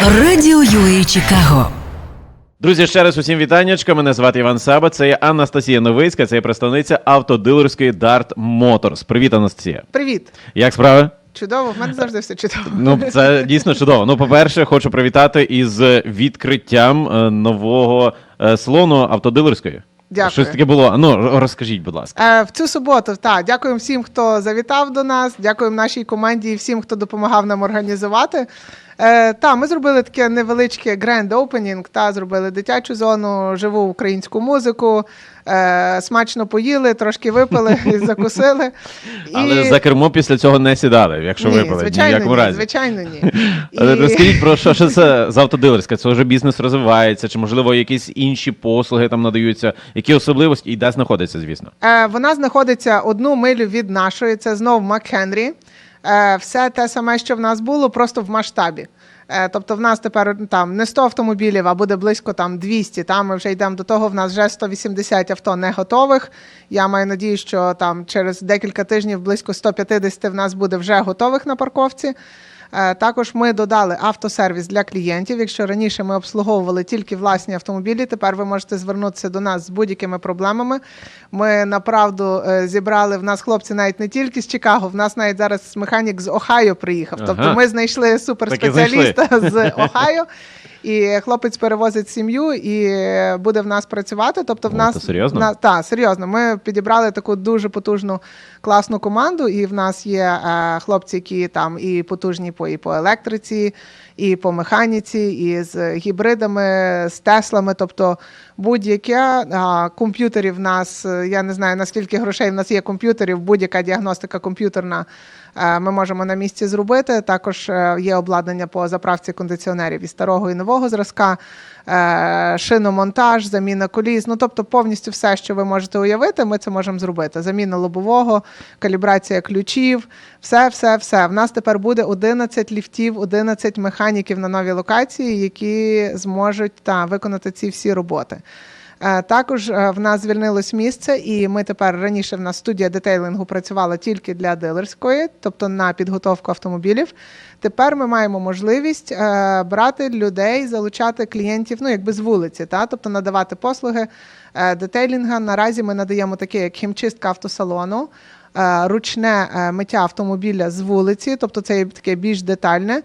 Радіо UA Чикаго. Друзі, ще раз усім вітаннячка. Мене звати Іван Саба. Це є Анастасія Новицька, це є представниця автодилерської Dart Motors. Привіт, Анастасія. Привіт! Як справи? Чудово, в мене завжди все чудово. Ну, це дійсно чудово. Ну, по-перше, хочу привітати із відкриттям е, нового е, салону автодилерської. Дякую. Щось таке було. Ну, розкажіть, будь ласка. Е, в цю суботу, так, дякуємо всім, хто завітав до нас, дякуємо нашій команді і всім, хто допомагав нам організувати. Е, та, ми зробили таке невеличке grand opening, та зробили дитячу зону, живу українську музику, е, смачно поїли, трошки випили і закусили. Але за кермо після цього не сідали, якщо ні, випали. ні в звичайно, якому ні, разі. звичайно, ні. Але І- Розкажіть про що, що це за автодилерська? Це вже бізнес розвивається, чи можливо якісь інші послуги там надаються, які особливості і де знаходиться, звісно. Е, Вона знаходиться одну милю від нашої. Це знов Макхенрі. Е, Все те саме, що в нас було, просто в масштабі. Е, Тобто в нас тепер там не 100 автомобілів, а буде близько там 200. Там ми вже йдемо до того. В нас вже 180 авто не готових. Я маю надію, що там через декілька тижнів близько 150 в нас буде вже готових на парковці. Е, Також ми додали автосервіс для клієнтів. Якщо раніше ми обслуговували тільки власні автомобілі, тепер ви можете звернутися до нас з будь-якими проблемами. Ми направду е, зібрали в нас хлопці навіть не тільки з Чикаго, в нас навіть зараз механік з Ohio приїхав. Ага. Тобто ми знайшли суперспеціаліста з Ohio. І хлопець перевозить сім'ю і буде в нас працювати. Тобто, в О, нас серйозно? на- так, серйозно. Ми підібрали таку дуже потужну класну команду, і в нас є е, хлопці, які там і потужні по і по електриці, і по механіці, і з гібридами, з теслами. Тобто будь-яке комп'ютерів в нас. е, Я не знаю наскільки грошей в нас є комп'ютерів, будь-яка діагностика комп'ютерна. е, Ми можемо на місці зробити. Також е, є обладнання по заправці кондиціонерів і старого і нового зразка, шиномонтаж, заміна коліс. Ну тобто, повністю все, що ви можете уявити, ми це можемо зробити. Заміна лобового, калібрація ключів, все, все, все. В нас тепер буде 11 ліфтів, 11 механіків на новій локації, які зможуть та, виконати ці всі роботи. Е, Також е, в нас звільнилось місце, і ми тепер раніше в нас студія детейлингу працювала тільки для дилерської, тобто на підготовку автомобілів. Тепер ми маємо можливість е, брати людей, залучати клієнтів, ну якби з вулиці, та тобто надавати послуги детейлінга. Наразі ми надаємо таке, як хімчистка автосалону. Ручне миття автомобіля з вулиці, тобто це є таке більш детальне.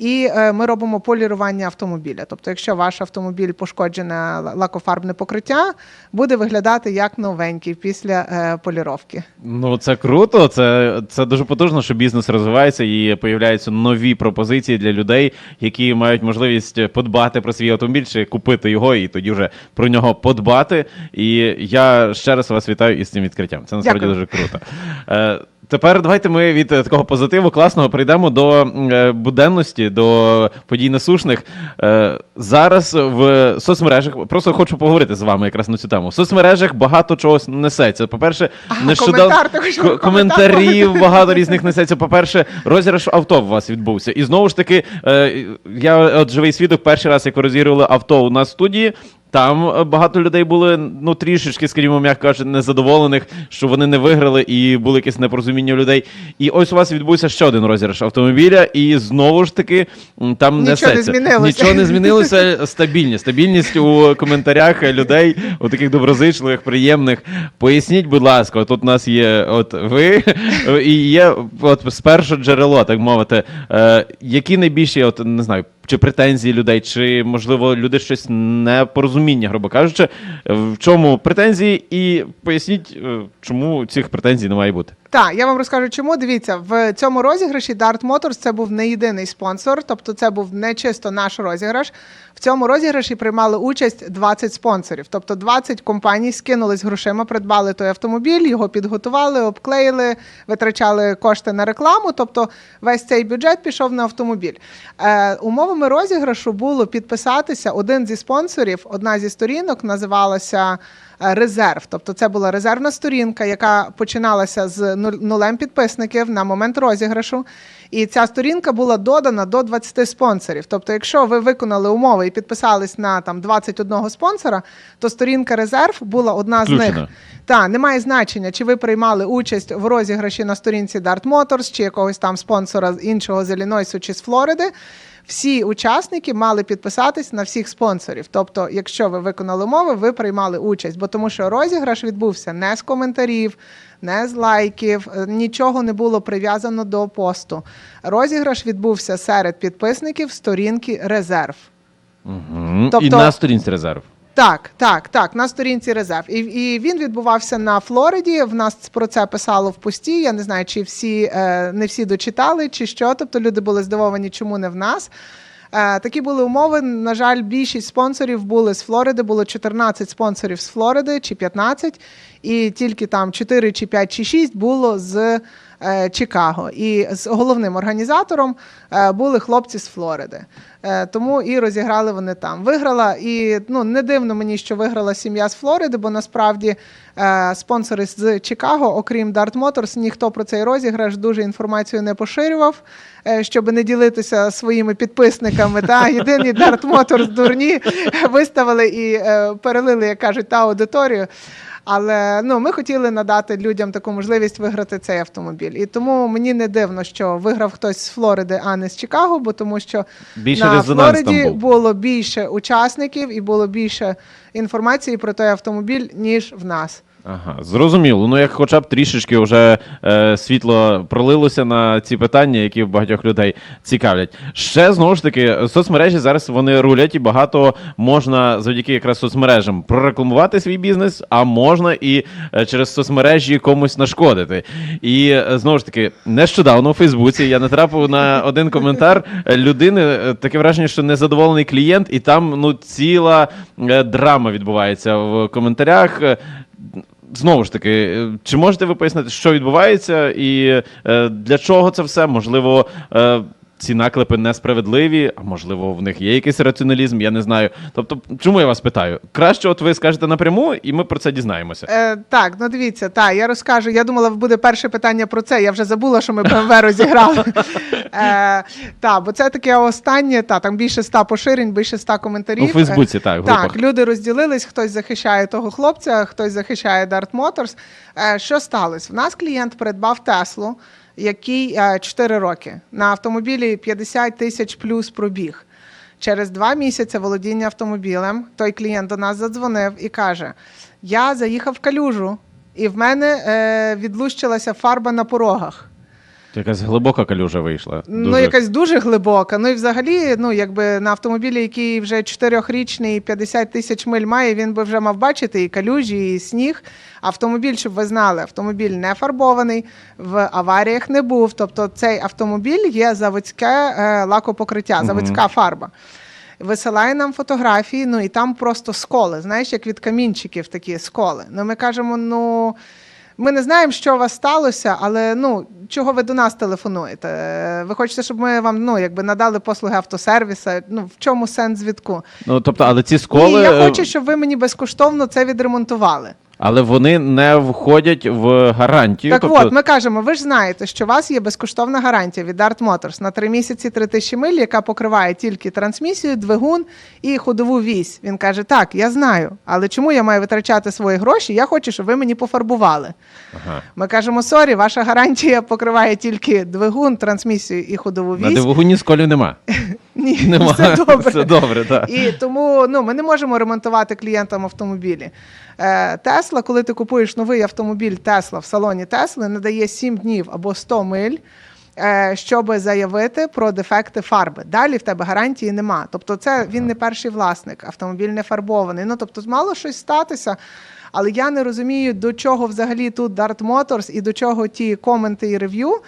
І е, ми робимо полірування автомобіля. Тобто, якщо ваш автомобіль пошкоджене лакофарбне покриття, буде виглядати як новенький після е, поліровки. Ну, це круто. Це, це дуже потужно, що бізнес розвивається і появляються нові пропозиції для людей, які мають можливість подбати про свій автомобіль чи купити його і тоді вже про нього подбати. І я ще раз вас вітаю із цим відкриттям. Це насправді Дякую. дуже круто. Тепер давайте ми від е, такого позитиву класного прийдемо до е, буденності, до подій насушних. Е, зараз в соцмережах просто хочу поговорити з вами якраз на цю тему. В соцмережах багато чогось несеться. По-перше, нещодавно коментар, коментарів багато різних несеться. По-перше, розіграш авто у вас відбувся. І знову ж таки, я от живий свідок, перший раз, як ви розігрували авто у нас в студії. Там е, багато людей були ну трішечки, скажімо, м'яко кажучи, незадоволених, що вони не виграли, і було якесь непорозуміння у людей. І ось у вас відбувся ще один розіграш автомобіля, і знову ж таки там Нічого не змінилося. Нічого не змінилося. Стабільність. Стабільність у коментарях людей, у таких доброзичливих, приємних. Поясніть, будь ласка, тут у нас є от ви і є от з першого джерело, так мовити. Е, які найбільші, от не знаю, чи претензії людей, чи можливо люди щось непорозуміння, грубо кажучи, в чому претензії, і поясніть, е, чому цих претензій не має бути. Так, я вам розкажу, чому дивіться в цьому розіграші Dart Motors це був не єдиний спонсор, тобто це був не чисто наш розіграш. В цьому розіграші приймали участь 20 спонсорів, тобто 20 компаній скинулись грошима, придбали той автомобіль, його підготували, обклеїли, витрачали кошти на рекламу. Тобто весь цей бюджет пішов на автомобіль. Е, умовами розіграшу було підписатися один зі спонсорів, одна зі сторінок називалася резерв. Тобто це була резервна сторінка, яка починалася з нулем підписників на момент розіграшу. І ця сторінка була додана до 20 спонсорів. Тобто, якщо ви виконали умови і підписались на там 21 спонсора, то сторінка резерв була одна з них. Та немає значення, чи ви приймали участь в розіграші на сторінці Dart Motors, чи якогось там спонсора з іншого з Іллінойсу чи з Флориди. Всі учасники мали підписатись на всіх спонсорів. Тобто, якщо ви виконали умови, ви приймали участь, бо тому що розіграш відбувся не з коментарів, не з лайків, е, нічого не було прив'язано до посту. Розіграш відбувся серед підписників сторінки Резерв. І Тобто- на сторінці резерв. Так, так, так, на сторінці резерв. І, і він відбувався на Флориді. В нас про це писало в пості. Я не знаю, чи всі е, не всі дочитали, чи що. Тобто люди були здивовані, чому не в нас. Е, такі були умови. На жаль, більшість спонсорів були з Флориди. Було 14 спонсорів з Флориди чи 15, і тільки там 4 чи 5 чи 6 було з Чикаго. І з головним організатором е, були хлопці з Флориди. Е, тому і розіграли вони там. Виграла, і ну не дивно мені, що виграла сім'я з Флориди, бо насправді е, спонсори з Чикаго, окрім Dart Motors, ніхто про цей розіграш дуже інформацію не поширював, е, щоб не ділитися своїми підписниками. Та єдині Dart Motors дурні виставили і е, перелили, як кажуть, та аудиторію. Але ну ми хотіли надати людям таку можливість виграти цей автомобіль. І тому мені не дивно, що виграв хтось з Флориди, а не з Чикаго, бо тому що Більше на Флориді був. було більше учасників і було більше інформації про той автомобіль, ніж в нас. Ага, зрозуміло. Ну, як хоча б трішечки вже е, світло пролилося на ці питання, які багатьох людей цікавлять. Ще знову ж таки, соцмережі зараз вони рулять, і багато можна завдяки якраз соцмережам прорекламувати свій бізнес, а можна і е, через соцмережі комусь нашкодити. І е, знову ж таки, нещодавно у Фейсбуці я натрапив на один коментар людини. е, Таке враження, що незадоволений клієнт, і там ну ціла е, драма відбувається в коментарях. Знову ж таки, е, чи можете ви пояснити, що відбувається, і е, для чого це все? Можливо, е, ці наклепи несправедливі, а можливо, в них є якийсь раціоналізм, я не знаю. Тобто, чому я вас питаю? Краще, от ви скажете напряму, і ми про це дізнаємося. Е, так, ну дивіться, так, я розкажу. Я думала, буде перше питання про це. Я вже забула, що ми БМВ розіграли. Е, так, бо це таке останнє, та, там більше ста поширень, більше ста коментарів. У Фейсбуці, так, в Так, люди розділились, хтось захищає того хлопця, хтось захищає Dart Motors. Е, що сталося? В нас клієнт придбав Теслу, який е, 4 роки на автомобілі 50 тисяч плюс пробіг. Через два місяці володіння автомобілем той клієнт до нас задзвонив і каже: Я заїхав в калюжу, і в мене е, відлущилася фарба на порогах. Якась глибока калюжа вийшла. Ну, Дуже. якась дуже глибока. Ну і взагалі, ну якби на автомобілі, який вже 4-річний 50 тисяч миль має, він би вже мав бачити і калюжі, і сніг. Автомобіль, щоб ви знали, автомобіль не фарбований, в аваріях не був. Тобто цей автомобіль є заводське е, лакопокриття, заводська фарба. Висилає нам фотографії, ну і там просто сколи. Знаєш, як від камінчиків такі сколи. Ну ми кажемо, ну. Ми не знаємо, що у вас сталося, але ну чого ви до нас телефонуєте? Е, Ви хочете, щоб ми вам ну якби надали послуги автосервіса? Ну в чому сенс звідку? Ну, тобто, але ці сколи, І я е, хочу, щоб ви мені безкоштовно це відремонтували. Але вони не входять в гарантію. Так тобто, от, ми кажемо, ви ж знаєте, що у вас є безкоштовна гарантія від Dart Motors на 3 місяці 3 тисячі миль, яка покриває тільки трансмісію, двигун і ходову вісь. Він каже: Так, я знаю, але чому я маю витрачати свої гроші? Я хочу, щоб ви мені пофарбували. Ага. Ми кажемо, сорі, ваша гарантія покриває тільки двигун, трансмісію і ходову На вісь. дивогуні сколів нема. Ні, Нема. все добре. Все добре, так. І тому ну, ми не можемо ремонтувати клієнтам автомобілі. Е, Тесла, коли ти купуєш новий автомобіль Тесла в салоні Тесли, надає 7 днів або 100 миль. е, Щоб заявити про дефекти фарби. Далі в тебе гарантії нема. Тобто, це він не перший власник, автомобіль не фарбований. Ну тобто, мало щось статися. Але я не розумію, до чого взагалі тут Dart Motors і до чого ті коменти і рев'ю.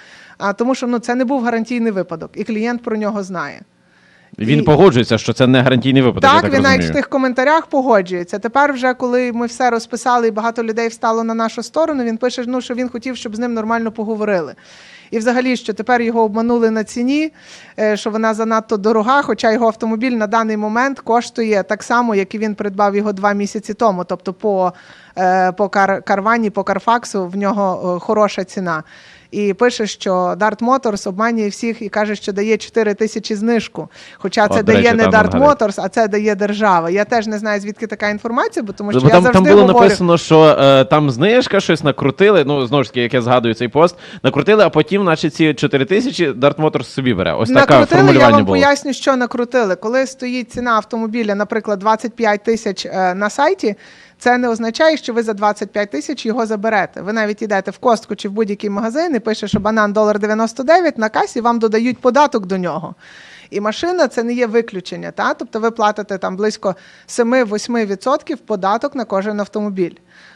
Тому що ну це не був гарантійний випадок, і клієнт про нього знає. Він І- погоджується, що це не гарантійний випадок. я Так, так він навіть в розумію. тих коментарях погоджується. Тепер, вже коли ми все розписали і багато людей встало на нашу сторону, він пише, ну, що він хотів, щоб з ним нормально поговорили. І взагалі, що тепер його обманули на ціні, е, що вона занадто дорога, хоча його автомобіль на даний момент коштує так само, як і він придбав його два місяці тому. Тобто по, по кар- карвані, по карфаксу в нього е, хороша ціна. і пише, що Dart Motors обманює всіх і каже, що дає 4 тисячі знижку. Хоча це От, дає речі, не Dart. Motors, а це дає держава. Я теж не знаю, звідки така інформація, бо тому що Бо я там, завжди там було говорю. написано, що е, там знижка, щось накрутили. Ну, знову ж таки, як я згадую цей пост, накрутили, а потім, наче ці 4 тисячі Dart Motors собі бере. Ось накрутили, я формулювання вам було. поясню, що накрутили. Коли стоїть ціна автомобіля, наприклад, 25 тисяч е, на сайті, це не означає, що ви за 25 тисяч його заберете. Ви навіть йдете в костку чи в будь-який магазин і пише, що банан долар 99, на касі вам додають податок до нього. І машина це не є виключення. Та? Тобто ви платите там близько 7-8% податок на кожен автомобіль.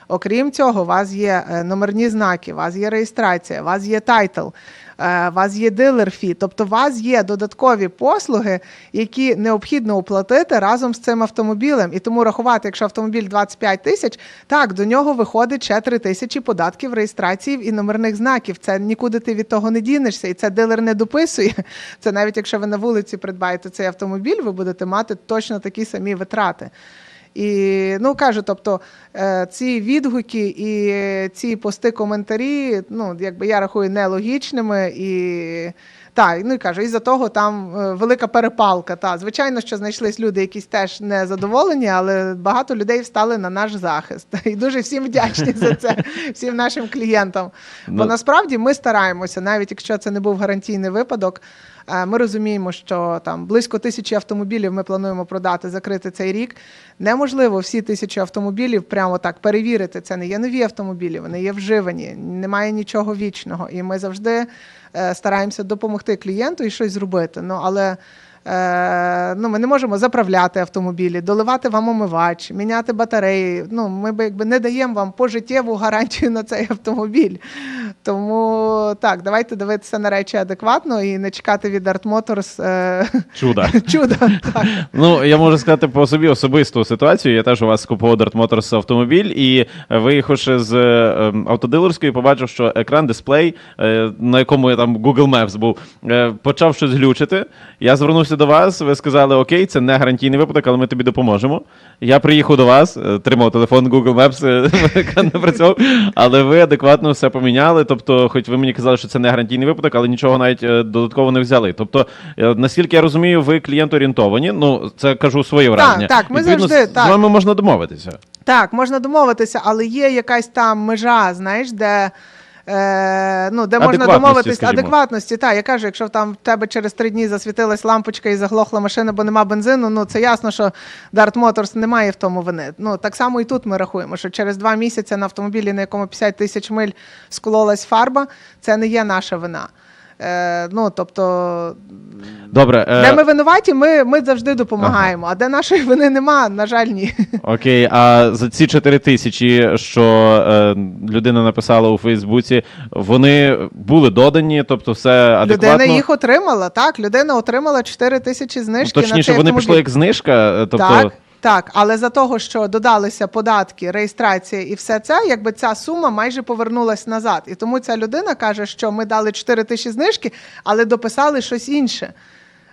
Окрім цього, у вас є е, номерні знаки, у вас є реєстрація, у вас є тайтл, е, у вас є дилер фі. Тобто, у вас є додаткові послуги, які необхідно оплатити разом з цим автомобілем. І тому рахувати, якщо автомобіль 25 тисяч, так до нього виходить ще 3 тисячі податків реєстрації і номерних знаків. Це нікуди ти від того не дінешся, і це дилер не дописує. Це навіть якщо ви на вулиці придбаєте цей автомобіль, ви будете мати точно такі самі витрати. І ну кажу, тобто е, ці відгуки і ці пости коментарі, ну якби я рахую нелогічними і. Так, ну і кажу, із-за того там е, велика перепалка. Та звичайно, що знайшлись люди, якісь теж не задоволені, але багато людей встали на наш захист. І дуже всім вдячні за це, всім нашим клієнтам. Бо Ну- насправді ми стараємося, навіть якщо це не був гарантійний випадок. Е, Ми розуміємо, що там близько тисячі автомобілів ми плануємо продати, закрити цей рік. Неможливо всі тисячі автомобілів прямо так перевірити. Це не є нові автомобілі, вони є вживані, немає нічого вічного. І ми завжди е, стараємося допомогти клієнту і щось зробити. Ну але ну, ми не можемо заправляти автомобілі, доливати вам омивач, міняти батареї. Ну, ми би якби не даємо вам пожиттєву гарантію на цей автомобіль. Тому так, давайте дивитися на речі адекватно і не чекати від Art Motors е, чуда. Так. Ну, я можу сказати по собі особисту ситуацію. Я теж у вас купував Dart Motors автомобіль, і е, виїхавши з е, ем, автодилерської, побачив, що екран дисплей, е, на якому я там Google Maps був, е, почав щось глючити. Я звернувся до вас. Ви сказали, окей, це не гарантійний випадок, але ми тобі допоможемо. Я приїхав до вас, е, тримав телефон Google Maps, е, не працював, але ви адекватно все поміняли. Тобто, хоч ви мені казали, що це не гарантійний випадок, але нічого навіть е, додатково не взяли. Тобто, наскільки я розумію, ви клієнт-орієнтовані. Ну, це кажу своє враження. так, ми Відповідно, завжди, так. з вами можна домовитися. Так, можна домовитися, але є якась там межа, знаєш, де. Е, ну, де можна домовитись скажімо. адекватності. Та, я кажу, якщо там в тебе через три дні засвітилась лампочка і заглохла машина, бо нема бензину, ну це ясно, що Dart Motors не має в тому вини. Ну так само і тут ми рахуємо, що через два місяці на автомобілі, на якому 50 тисяч миль скололась фарба, це не є наша вина. Е, ну, тобто, Добре, е, де ми винуваті, ми, ми завжди допомагаємо. А де нашої вини нема, на жаль, ні. окей. А за ці 4 тисячі, що е, людина написала у Фейсбуці, вони були додані, тобто все адекватно. Людина їх отримала, так. Людина отримала 4 тисячі Ну, знижки. на Точніше, цей вони автомобіль. пішли як знижка. е, Тобто, Так, так, але за того, що додалися податки, реєстрація і все це, якби ця сума майже повернулась назад. І тому ця людина каже, що ми дали 4 тисячі знижки, але дописали щось інше.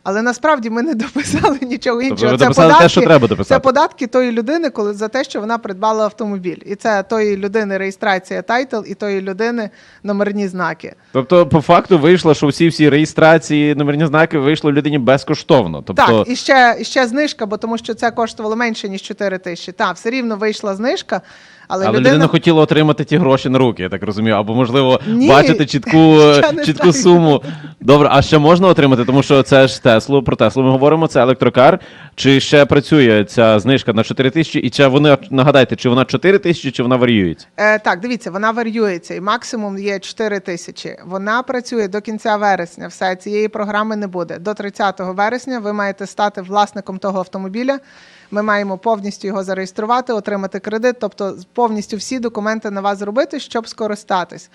Але насправді ми не дописали нічого іншого. ви дописали те, що треба дописати. Це податки тої людини, коли за те, що вона придбала автомобіль. І це тої людини реєстрація тайтл, і тої людини номерні знаки. тобто, по факту вийшло, що всі всі реєстрації, номерні знаки вийшло людині безкоштовно. Тобто, Так, і ще, і ще знижка, бо тому що це коштувало менше, ніж 4 тисячі. Так, все рівно вийшла знижка, але, Але людина... людина хотіла отримати ті гроші на руки, я так розумію. Або, можливо, Ні, бачити чітку, чітку суму. Добре, а ще можна отримати, тому що це ж Теслу, про Теслу ми говоримо, це електрокар. Чи ще працює ця знижка на 4 тисячі? І чи вони, нагадайте, чи вона 4 тисячі, чи вона варіюється? Е, так, дивіться, вона варіюється, і максимум є 4 тисячі. Вона працює до кінця вересня. Все, цієї програми не буде. До 30 вересня ви маєте стати власником того автомобіля. Ми маємо повністю його зареєструвати, отримати кредит, тобто повністю всі документи на вас зробити, щоб скористатись.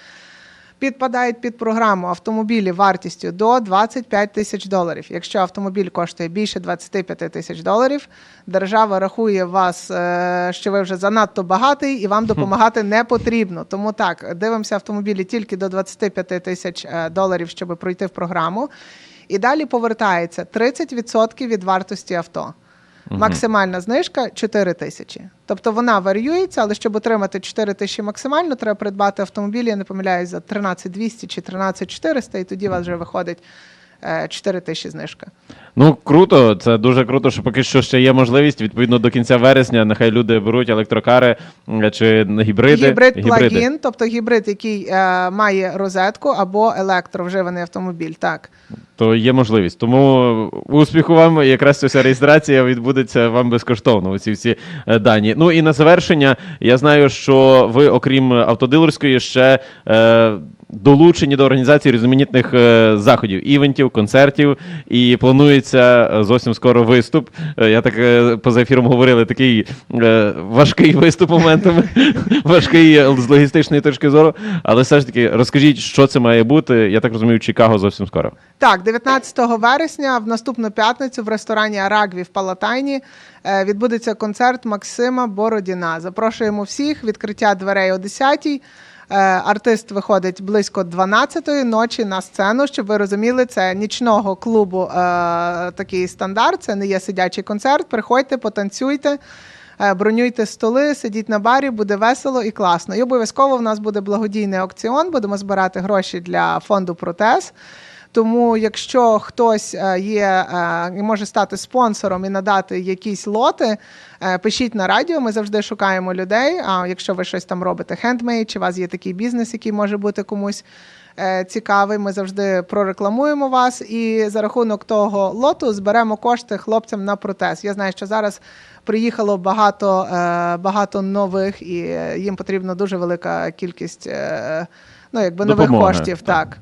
Підпадають під програму автомобілі вартістю до 25 тисяч доларів. Якщо автомобіль коштує більше 25 тисяч доларів, держава рахує вас, е, що ви вже занадто багатий і вам допомагати не потрібно. Тому так, дивимося автомобілі тільки до 25 тисяч е, доларів, щоб пройти в програму. І далі повертається 30% від вартості авто. Максимальна знижка 4 тисячі. Тобто вона варіюється, але щоб отримати 4 тисячі максимально, треба придбати автомобіль, я не помиляюсь, за 13 200 чи 13 400, і тоді у вас вже виходить 4 тисячі знижка. Ну круто, це дуже круто, що поки що ще є можливість. Відповідно до кінця вересня, нехай люди беруть електрокари чи гібриди. Гібрид плагін, тобто гібрид, який е, має розетку або електровживаний автомобіль. Так. То є можливість. Тому успіху вам. Якраз ця вся реєстрація відбудеться вам безкоштовно. Оці всі е, дані. Ну і на завершення, я знаю, що ви, окрім автодилерської, ще е, долучені до організації різноманітних е, заходів, івентів, концертів. І планується е, зовсім скоро виступ. Е, я так поза ефіром говорили, такий важкий виступ моментами, важкий з логістичної точки зору. Але все ж таки, розкажіть, що це має бути. Я так розумію, Чикаго зовсім скоро. Так, 19 вересня, в наступну п'ятницю, в ресторані Арагві в Палатайні відбудеться концерт Максима Бородіна. Запрошуємо всіх. Відкриття дверей о 10-й. Е, Артист виходить близько 12-ї ночі на сцену. Щоб ви розуміли, це нічного клубу е, такий стандарт. Це не є сидячий концерт. Приходьте, потанцюйте. Е, Бронюйте столи, сидіть на барі, буде весело і класно. І обов'язково в нас буде благодійний аукціон. Будемо збирати гроші для фонду протез. Тому, якщо хтось е, є е, і може стати спонсором і надати якісь лоти, е, пишіть на радіо. Ми завжди шукаємо людей. А якщо ви щось там робите хендмейд, чи у вас є такий бізнес, який може бути комусь цікавий, ми завжди прорекламуємо вас. І за рахунок того лоту зберемо кошти хлопцям на протез. Я знаю, що зараз. Приїхало багато, багато нових, і їм потрібна дуже велика кількість ну, якби нових Допомоги, коштів. так. так.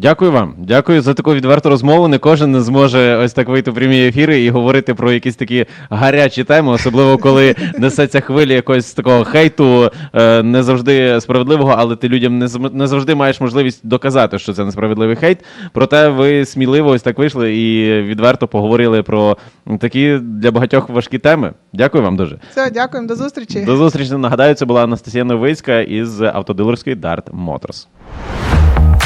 Дякую вам. Дякую за таку відверту розмову. Не кожен зможе ось так вийти в прямі ефіри і говорити про якісь такі гарячі теми, особливо коли несеться хвиля якогось такого хейту, е, не завжди справедливого, але ти людям не завжди маєш можливість доказати, що це несправедливий хейт. Проте ви сміливо ось так вийшли і відверто поговорили про такі для багатьох важкі теми. Дякую вам дуже. Все, дякуємо, до зустрічі. До зустрічі. Нагадаю, це була Анастасія Новицька із автодилерської Dart Motors.